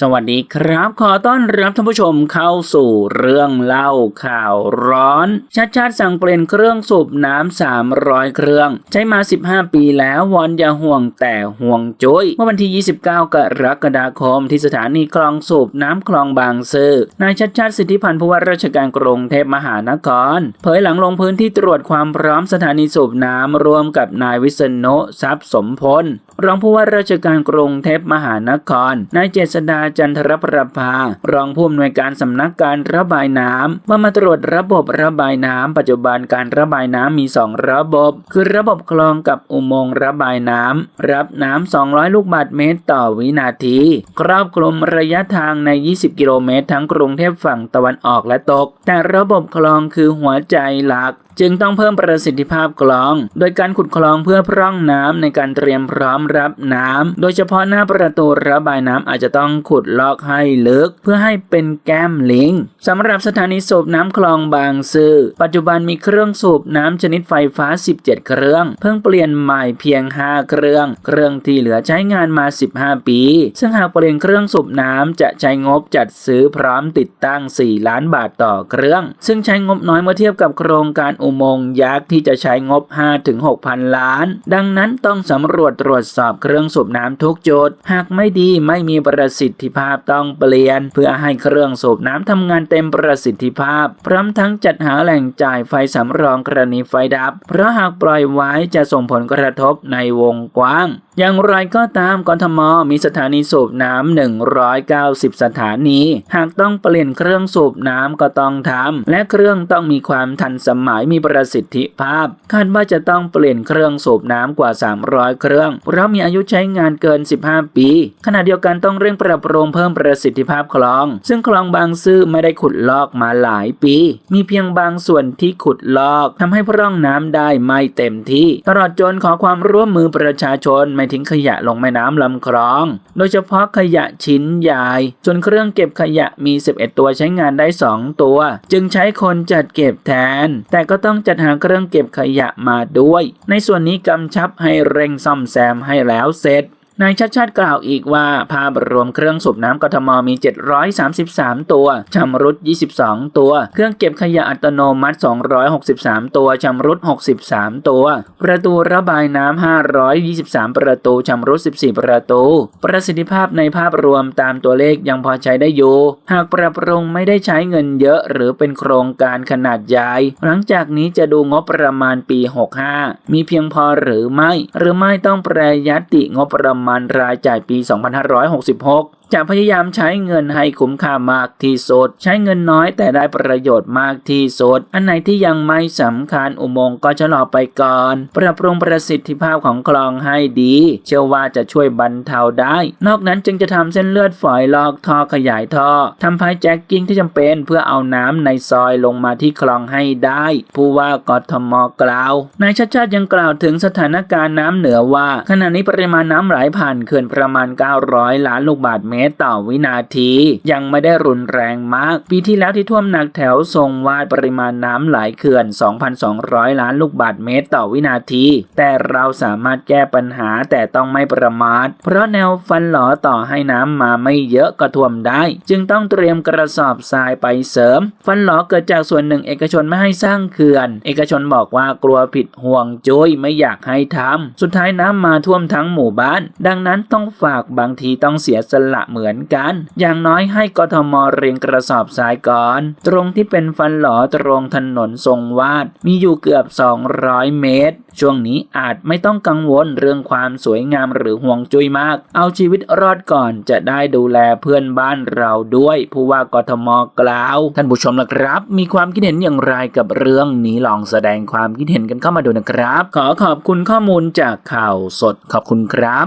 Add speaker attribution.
Speaker 1: สวัสดีครับ ขอต้อนรับท่านผู้ชมเข้าสู่เรื่องเล่าข่าวร้อน ชัดชาติสั่งเปลี่ยนเครื่องสูบน้ำ300 เครื่อง ใช้มา 15 ปีแล้ววอนอย่าห่วงแต่ห่วงจุ้ยเมื่อวันที่ 29 กรกฎาคมที่สถานีคลองสูบน้ำคลองบางซื่อนายชัดชาติสิทธิพันธ์ผู้ว่าราชการกรุงเทพมหานคร เผยหลังลงพื้นที่ตรวจความพร้อมสถานีสูบน้ำร่วมกับนายวิษณุทรัพย์สมพล รองผู้ว่าราชการกรุงเทพมหานคร นายเจษดาจันทรประภา รองผู้อำนวยการสำนักการระบายน้ำมามาตรวจระบบระบายน้ำปัจจุบันการระบายน้ำมี 2 ระบบ คือระบบคลองกับอุโมงค์ระบายน้ำรับน้ำ200 ลูกบาศก์เมตรต่อวินาที ครอบคลุมระยะทางใน 20 กิโลเมตร ทั้งกรุงเทพฝั่งตะวันออกและตก แต่ระบบคลองคือหัวใจหลัก จึงต้องเพิ่มประสิทธิภาพคลอง โดยการขุดคลองเพื่อพร่องน้ำในการเตรียมพร้อมรับน้ำโดยเฉพาะหน้าประตูระบายน้ำอาจจะต้องขุดลอกให้ลึก เพื่อให้เป็นแก้มลิงสำหรับสถานีสูบน้ำคลองบางซื่อปัจจุบันมีเครื่องสูบน้ำชนิดไฟฟ้า 17 เครื่อง เพิ่งเปลี่ยนใหม่เพียง 5 เครื่อง เครื่องที่เหลือใช้งานมา 15 ปี ซึ่งหากเปลี่ยนเครื่องสูบน้ำจะใช้งบจัดซื้อพร้อมติดตั้ง 4 ล้านบาทต่อเครื่อง ซึ่งใช้งบน้อยเมื่อเทียบกับโครงการอุโมงค์ยักษ์ที่จะใช้งบ 5-6พันล้าน ดังนั้นต้องสำรวจตรวจสอบเครื่องสูบน้ำทุกจุด หากไม่ดีไม่มีประสิทธิภาพต้องเปลี่ยน เพื่อให้เครื่องสูบน้ำทำงานเต็มประสิทธิภาพ พร้อมทั้งจัดหาแหล่งจ่ายไฟสำรองกรณีไฟดับ เพราะหากปล่อยไว้จะส่งผลกระทบในวงกว้างอย่างไรก็ตามกทมมีสถานีสูบน้ำ 190 สถานี หากต้องเปลี่ยนเครื่องสูบน้ำก็ต้องทำและเครื่องต้องมีความทันสมัยมีประสิทธิภาพ คาดว่าจะต้องเปลี่ยนเครื่องสูบน้ำกว่า 300 เครื่อง เพราะมีอายุใช้งานเกิน 15 ปี ขณะเดียวกันต้องเร่งปรับปรุงเพิ่มประสิทธิภาพคลอง ซึ่งคลองบางซื่อไม่ได้ขุดลอกมาหลายปี มีเพียงบางส่วนที่ขุดลอกทำให้พร่องน้ำได้ไม่เต็มที่ ตลอดจนขอความร่วมมือประชาชนไม่ทิ้งขยะลงแม่น้ำลำคลอง โดยเฉพาะขยะชิ้นใหญ่ส่วนเครื่องเก็บขยะมี 11 ตัวใช้งานได้ 2 ตัว จึงใช้คนจัดเก็บแทน แต่ก็ต้องจัดหาเครื่องเก็บขยะมาด้วย ในส่วนนี้กำชับให้เร่งซ่อมแซมให้แล้วเสร็จ นายชัดชาติกล่าวอีกว่า ภาพรวมเครื่องสูบน้ำกทมมี 733 ตัว ชำรุด 22 ตัว เครื่องเก็บขยะอัตโนมัติ 263 ตัว ชำรุด 63 ตัว ประตูระบายน้ำ 523 ประตู ชำรุด 14 ประตู ประสิทธิภาพในภาพรวมตามตัวเลขยังพอใช้ได้อยู่ หากปรับปรุงไม่ได้ใช้เงินเยอะหรือเป็นโครงการขนาดใหญ่ หลังจากนี้จะดูงบประมาณปี 65 มีเพียงพอหรือไม่ หรือไม่ต้องแปรยติงบประมาณรายจ่ายปี 2566 จะพยายามใช้เงินให้คุ้มค่ามากที่สุด ใช้เงินน้อยแต่ได้ประโยชน์มากที่สุด อันไหนที่ยังไม่สำคัญอุโมงค์ก็ชะลอไปก่อน ปรับปรุงประสิทธิภาพของคลองให้ดี เชื่อว่าจะช่วยบรรเทาได้ นอกนั้นจึงจะทำเส้นเลือดฝอยลอกท่อขยายท่อทำพายแจ็คกิ้งที่จำเป็นเพื่อเอาน้ำในซอยลงมาที่คลองให้ได้ ผู้ว่ากทมกล่าวนายชาติชาติยังกล่าวถึงสถานการณ์น้ำเหนือว่า ขณะนี้ปริมาณน้ำไหลผ่านเขื่อนประมาณ 900 ล้านลูกบาศก์เมตรตรต่อวินาที ยังไม่ได้รุนแรงมาก ปีที่แล้วที่ท่วมหนักแถวทรงวาดปริมาณน้ำไหลเขื่อน 2,200 ล้านลูกบาศก์เมตรต่อวินาที แต่เราสามารถแก้ปัญหาแต่ต้องไม่ประมาท เพราะแนวฟันหลอต่อให้น้ำมาไม่เยอะก็ท่วมได้ จึงต้องเตรียมกระสอบทรายไปเสริม ฟันหลอเกิดจากส่วนหนึ่งเอกชนไม่ให้สร้างเขื่อน เอกชนบอกว่ากลัวผิดห่วงจุ้ยไม่อยากให้ทำสุดท้ายน้ำมาท่วมทั้งหมู่บ้าน ดังนั้นต้องฝากบางทีต้องเสียสละเหมือนกัน อย่างน้อยให้กทมเรียงกระสอบทรายก่อน ตรงที่เป็นฟันหลอตรงถนนทรงวาด มีอยู่เกือบ 200 เมตร ช่วงนี้อาจไม่ต้องกังวลเรื่องความสวยงามหรือห่วงจุ้ยมาก เอาชีวิตรอดก่อนจะได้ดูแลเพื่อนบ้านเราด้วย ผู้ว่ากทมกล่าว ท่านผู้ชมนะครับ มีความคิดเห็นอย่างไรกับเรื่องนี้ลองแสดงความคิดเห็นกันเข้ามาดูนะครับ ขอขอบคุณข้อมูลจากข่าวสดขอบคุณครับ